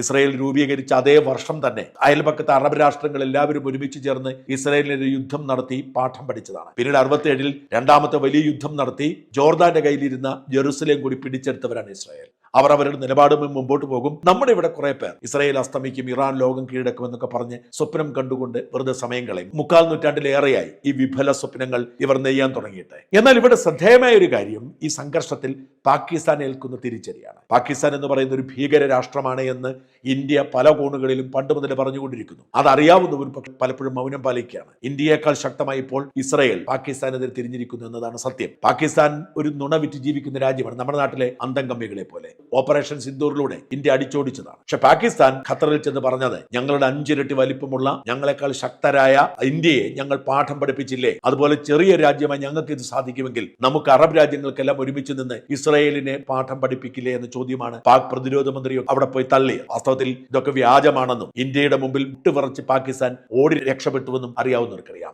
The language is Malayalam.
ഇസ്രായേൽ രൂപീകരിച്ച അതേ വർഷം തന്നെ അയൽപക്കത്തെ അറബ് രാഷ്ട്രങ്ങൾ എല്ലാവരും ഒരുമിച്ച് ചേർന്ന് ഇസ്രായേലിനെതിരെ യുദ്ധം നടത്തി പാഠം പഠിച്ചതാണ്. പിന്നീട് അറുപത്തേഴിൽ രണ്ടാമത്തെ വലിയ യുദ്ധം നടത്തി ജോർദാന്റെ കയ്യിലിരുന്ന ജെറുസലേം കൂടി പിടിച്ചെടുത്തവരാണ് ഇസ്രായേൽ. അവർ അവരുടെ നിലപാടുമായി മുമ്പോട്ട് പോകും. നമ്മുടെ ഇവിടെ കുറെ പേർ ഇസ്രായേൽ അസ്തമിക്കും ഇറാൻ ലോകം കീഴടക്കുമെന്നൊക്കെ പറഞ്ഞ് സ്വപ്നം കണ്ടുകൊണ്ട് വെറുതെ സമയം മുക്കാൽ നൂറ്റാണ്ടിലേറെയായി ഈ വിഫല സ്വപ്നങ്ങൾ ഇവർ നെയ്യാൻ തുടങ്ങിയിട്ട്. എന്നാൽ ഇവിടെ ശ്രദ്ധേയമായ ഒരു കാര്യം ഈ സംഘർഷത്തിൽ പാകിസ്ഥാൻ ഏൽക്കുന്ന തിരിച്ചടിയാണ്. പാകിസ്ഥാൻ എന്ന് പറയുന്ന ഒരു ഭീകര രാഷ്ട്രമാണ് എന്ന് ഇന്ത്യ പല കോണുകളിലും പണ്ട് മുതൽ പറഞ്ഞുകൊണ്ടിരിക്കുന്നു. അതറിയാവുന്നവർ പലപ്പോഴും മൗനം പാലിക്കുകയാണ്. ഇന്ത്യയേക്കാൾ ശക്തമായി ഇപ്പോൾ ഇസ്രയേൽ പാകിസ്ഥാനെതിരെ തിരിഞ്ഞിരിക്കുന്നു എന്നതാണ് സത്യം. പാകിസ്ഥാൻ ഒരു നുണ വിറ്റ് ജീവിക്കുന്ന രാജ്യമാണ് നമ്മുടെ നാട്ടിലെ അന്തംകമ്പികളെ പോലെ. ഓപ്പറേഷൻ സിന്ദൂറിലൂടെ ഇന്ത്യ അടിച്ചോടിച്ചതാണ്. പക്ഷെ പാകിസ്ഥാൻ ഖത്തറിൽ ചെന്ന് പറഞ്ഞത് ഞങ്ങളുടെ അഞ്ചിരട്ടി വലിപ്പമുള്ള ഞങ്ങളെക്കാൾ ശക്തരായ ഇന്ത്യയെ ഞങ്ങൾ പാഠം പഠിപ്പിച്ചില്ലേ? അതുപോലെ ചെറിയ രാജ്യമായി ഞങ്ങൾക്ക് ഇത് സാധിക്കുമെങ്കിൽ നമുക്ക് അറബ് രാജ്യങ്ങൾക്കെല്ലാം ഒരുമിച്ച് നിന്ന് ഇസ്രയേലിനെ പാഠം പഠിപ്പിക്കില്ലേ? എന്ന ചോദ്യമാണ്. പാക് പ്രതിരോധ മന്ത്രി അവിടെ പോയി തള്ളി. വാസ്തവത്തിൽ ഇതൊക്കെ വ്യാജമാണെന്നും ഇന്ത്യയുടെ മുമ്പിൽ വിട്ടുപറച്ച് പാകിസ്ഥാൻ ഓടി രക്ഷപ്പെട്ടുവെന്നും അറിയാവുന്നവർക്കറിയാം.